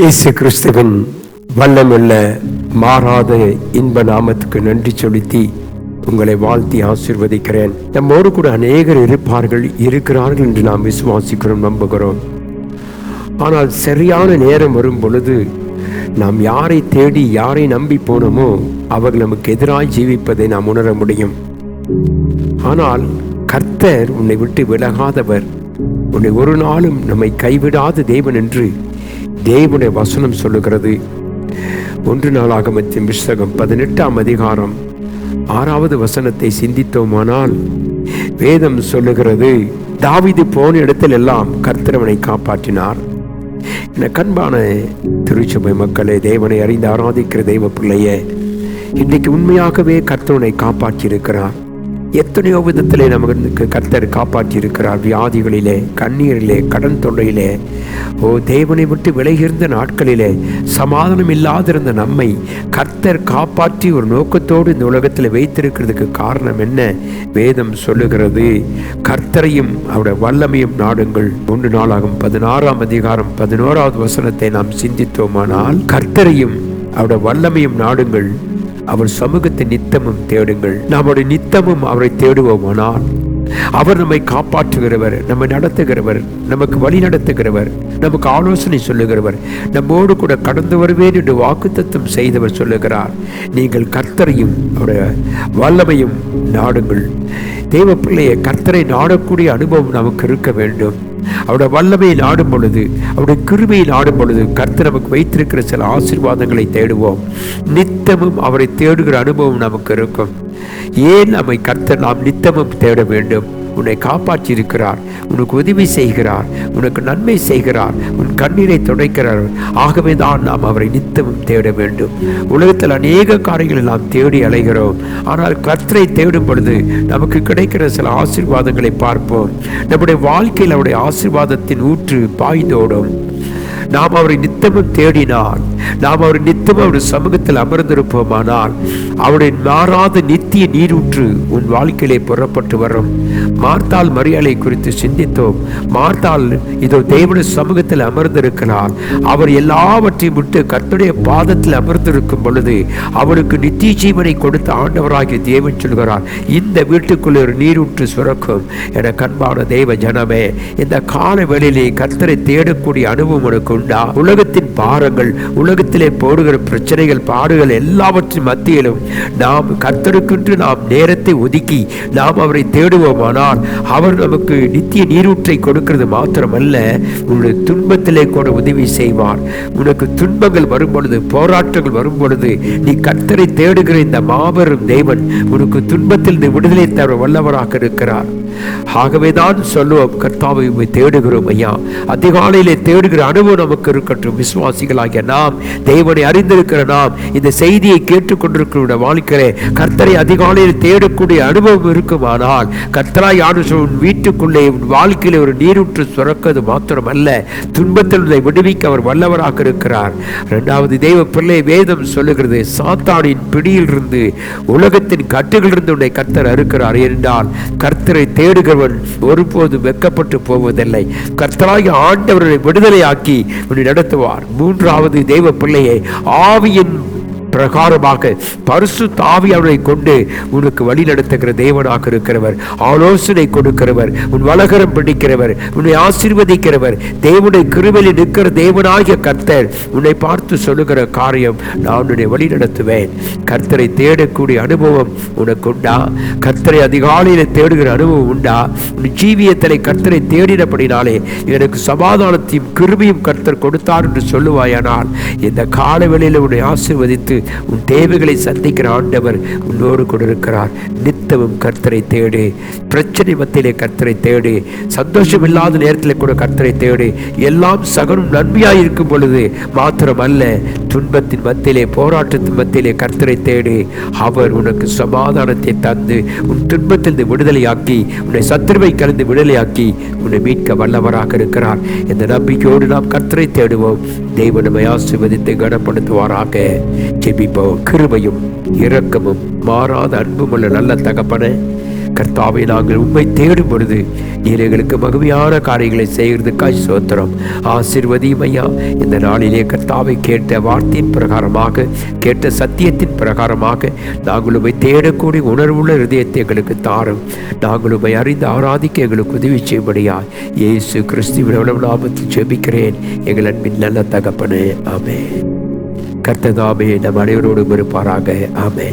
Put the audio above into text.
இயேசு கிறிஸ்துவின் வல்லமுள்ள மாறாத இன்ப நாமத்துக்கு நன்றி செலுத்தி உங்களை வாழ்த்தி ஆசிர்வதிக்கிறேன். நம்மோடு கூட அநேகர் இருப்பார்கள் இருக்கிறார்கள் என்று நாம் விசுவாசிக்கிறோம் நம்புகிறோம். ஆனால் சரியான நேரம் வரும் பொழுது நாம் யாரை தேடி யாரை நம்பி போனோமோ அவர்கள் நமக்கு எதிராய் ஜீவிப்பதை நாம் உணர முடியும். ஆனால் கர்த்தர் உன்னை விட்டு விலகாதவர். உன்னை ஒரு நாளும் நம்மை கைவிடாத தேவன் என்று தேவனுடைய வசனம் சொல்லுகிறது. ஒன்று நாளாகமத்தின் புஸ்தகம் பதினெட்டாம் அதிகாரம் ஆறாவது வசனத்தை சிந்தித்தோமானால் வேதம் சொல்லுகிறது தாவிது போன இடத்தில் எல்லாம் கர்த்தரவனை காப்பாற்றினார். என கண்பான திருச்சபை மக்களே தேவனை அறிந்து ஆராதிக்கிற தெய்வ பிள்ளையே இன்றைக்கு உண்மையாகவே கர்த்தவனை காப்பாற்றி இருக்கிறார் எத்தனையோ விதத்திலே நமக்கு கர்த்தர் காப்பாற்றி இருக்கிறார் வியாதிகளிலே கண்ணீரிலே கடன் தொல்லையிலே. ஓ தேவனை விட்டு விலகியிருந்த நாட்களிலே சமாதானம் இல்லாதிருந்த நம்மை கர்த்தர் காப்பாற்றி ஒரு நோக்கத்தோடு இந்த உலகத்தில் வைத்திருக்கிறதுக்கு காரணம் என்ன? வேதம் சொல்லுகிறது கர்த்தரையும் அவருடைய வல்லமையும் நாடுங்கள். மூன்று நாளாகும் பதினாறாம் அதிகாரம் பதினோராவது வசனத்தை நாம் சிந்தித்தோமானால் கர்த்தரையும் அவருடைய வல்லமையும் நாடுங்கள். அவர் சமூகத்தை நித்தமும் தேடுங்கள். நம்முடைய நித்தமும் அவரை தேடுவோமானால். அவர் நம்மை காப்பாற்றுகிறவர் நம்மை நடத்துகிறவர் நமக்கு வழி நடத்துகிறவர் நமக்கு ஆலோசனை சொல்லுகிறவர் நம்மோடு கூட கடந்து வருவேன் என்று வாக்குத்தத்தம் செய்தவர் சொல்லுகிறார். நீங்கள் கர்த்தரையும் அவருடைய வல்லமையும் நாடுங்கள். தேவ பிள்ளையை கர்த்தரை நாடக்கூடிய அனுபவம் நமக்கு இருக்க வேண்டும். அவருடைய வல்லமையை நாடும் பொழுது அவருடைய கிருமையை நாடும் பொழுது கர்த்தர் நமக்கு வைத்திருக்கிற சில ஆசீர்வாதங்களை தேடுவோம். நித்தமும் அவரை தேடுகிற அனுபவம் நமக்கு இருக்கும். ஏன் நம்மை கர்த்தர் நாம் நித்தமும் தேட வேண்டும்? உன்னை காப்பாற்றி இருக்கிறார் உனக்கு உதவி செய்கிறார் உனக்கு நன்மை செய்கிறார் உன் கண்ணீரை துடைக்கிறார். ஆகவே தான் நாம் அவரை நித்தமும் தேட வேண்டும். உலகத்தில் அநேக காரியங்களை நாம் தேடி அலைகிறோம். ஆனால் கர்த்தரை தேடும் பொழுது நமக்கு கிடைக்கிற சில ஆசீர்வாதங்களை பார்ப்போம். நம்முடைய வாழ்க்கையில் அவருடைய ஆசீர்வாதத்தின் ஊற்று பாய்ந்தோடும் நாம் அவரை நித்தமும் தேடினால் நாம் அவர் நித்தம் அவருடைய சமூகத்தில் அமர்ந்திருப்போமானால் அவருடைய மாறாத நித்திய நீரூற்று உன் வாழ்க்கையிலே புறப்பட்டு வரும். மார்த்தால் மரியாதை குறித்து சிந்தித்தோம். மார்த்தால் இதோ தேவனுடைய சமூகத்தில் அமர்ந்திருக்கிறார். அவர் எல்லாவற்றையும் விட்டு கர்த்தருடைய பாதத்தில் அமர்ந்திருக்கும் பொழுது அவருக்கு நித்திய ஜீவனை கொடுத்த ஆண்டவராகிய தேவன் சொல்கிறார் இந்த வீட்டுக்குள்ளே ஒரு நீரூற்று சுரக்கும் என கண்பான தெய்வ ஜனமே இந்த கால வேளையிலே கர்த்தரை தேடக்கூடிய அனுபவம் உனக்கு உண்டா? உலகத்தின் பாரங்கள் உலகத்திலே போடுகிற பிரச்சனைகள் பாடுகள் எல்லாவற்றின் மத்தியிலும் நாம் கர்த்தருக்கென்று நாம் நேரத்தை ஒதுக்கி நாம் அவரை தேடுவோமானால் அவர் நமக்கு நித்திய நீரூற்றை கொடுக்கிறது மாத்திரமல்ல உன்னுடைய துன்பத்திலே கூட உதவி செய்வார். உனக்கு துன்பங்கள் வரும் பொழுது போராட்டங்கள் வரும் பொழுது நீ கர்த்தரை தேடுகிற இந்த மாபெரும் தேவன் உனக்கு துன்பத்தில் இந்த விடுதலை தவிர வல்லவராக இருக்கிறார். ஆகவே தான் சொல்லுவோம் கர்த்தாவை தேடுகிறோம் ஐயா. அதிகாலையிலே தேடுகிற அனுபவம் நமக்கு இருக்கட்டும் விசுவாசிகளாகிய நாம் தேவனை அறிந்திருக்கிற நாம் இந்த செய்தியை கேட்டுக்கொண்டிருக்கிற வாழ்க்கையிலே கர்த்தரை அதிகாலையில் தேடக்கூடிய அனுபவம் இருக்குமானால் கர்த்தராய் ஆண்டு உன் வீட்டுக்குள்ளே உன் வாழ்க்கையிலே ஒரு நீரூற்று சுரக்கிறது மாத்திரமல்ல. துன்பத்தில் விடுவிக்க அவர் வல்லவராக இருக்கிறார். இரண்டாவது தெய்வ பிள்ளை வேதம் சொல்லுகிறது சாத்தானின் பிடியிலிருந்து உலகத்தின் கட்டுகளிலிருந்து உன்னை கர்த்தர் அறுக்கிறார் என்றால் கர்த்தரை தேடுகிறவன் ஒருபோதும் வெக்கப்பட்டு போவதில்லை. கர்த்தராகி ஆண்டவர்களை விடுதலையாக்கி உன்னை நடத்துவார். மூன்றாவது தெய்வ பிள்ளையை ஆவியின் பிரகாரமாக பரிசு தாவி அவரை கொண்டு உனக்கு வழி நடத்துகிற தேவனாக இருக்கிறவர் ஆலோசனை கொடுக்கிறவர் உன் வலகரம் பிடிக்கிறவர் உன்னை ஆசீர்வதிக்கிறவர் தேவனுடைய கிருவிலில் நிற்கிற தேவனாகிய கர்த்தர் உன்னை பார்த்து சொல்லுகிற காரியம் நான் உன்னை வழி நடத்துவேன். கர்த்தரை தேடக்கூடிய அனுபவம் உனக்கு உண்டா கர்த்தரை அதிகாலையில் தேடுகிற அனுபவம் உண்டா. உன் ஜீவியத்திலே கர்த்தரை தேடினபடினாலே எனக்கு சமாதானத்தையும் கிருமியும் கர்த்தர் கொடுத்தார் என்று சொல்லுவாயானால் இந்த காலவெளியில் உன்னை ஆசீர்வதித்து உன் தேவைகளை சந்திக்கிற ஆண்டவர் உன்னோடு கூட இருக்கிறார். நித்தமும் கர்த்தரை தேடு. பிரச்சனை மத்தியிலே கர்த்தரை தேடு. சந்தோஷம் இல்லாத நேரத்தில் கூட கர்த்தரை தேடு. எல்லாம் சகனும் நன்மையாக இருக்கும் பொழுது மாத்திரம் அல்ல துன்பத்தின் மத்தியிலே போராட்டத்தின் மத்தியிலே கர்த்தரை தேடு. அவர் உனக்கு சமாதானத்தை தந்து உன் துன்பத்திலிருந்து விடுதலையாக்கி உன்னை சத்துருவை கலந்து விடுதலையாக்கி உன்னை மீட்க வல்லவராக இருக்கிறார். இந்த நம்பிக்கையோடு நாம் கர்த்தரை தேடுவோம். தெய்வ நம்மை ஆசிர்வதித்து கனப்படுத்துவாராக. ஜெபிப்போம். கிருபையும் இரக்கமும் மாறாத அன்புமுள்ள நல்ல தகப்பன. கர்த்தாவை நாங்கள் உண்மை தேடும் பொழுது நீர் எங்களுக்கு மகிமையான காரியங்களை செய்கிறதுக்காய் சோத்திரம் ஆசிர்வதியும் ஐயா. இந்த நாளிலே கர்த்தாவை கேட்ட வார்த்தையின் பிரகாரமாக கேட்ட சத்தியத்தின் பிரகாரமாக நாங்கள் உண்மை தேடக்கூடிய உணர்வுள்ள ஹிருதயத்தை எங்களுக்கு தாரும். நாங்கள் உண்மை அறிந்து ஆராதிக்க எங்களுக்கு உதவி செய்யும்படியா. இயேசு கிறிஸ்துவின் நாமத்தில் ஜெபிக்கிறேன். எங்கள் அன்பின் நல்ல தகப்பனே. ஆமே கர்த்ததாமே நம் அனைவரோடும் இருப்பாராக. ஆமே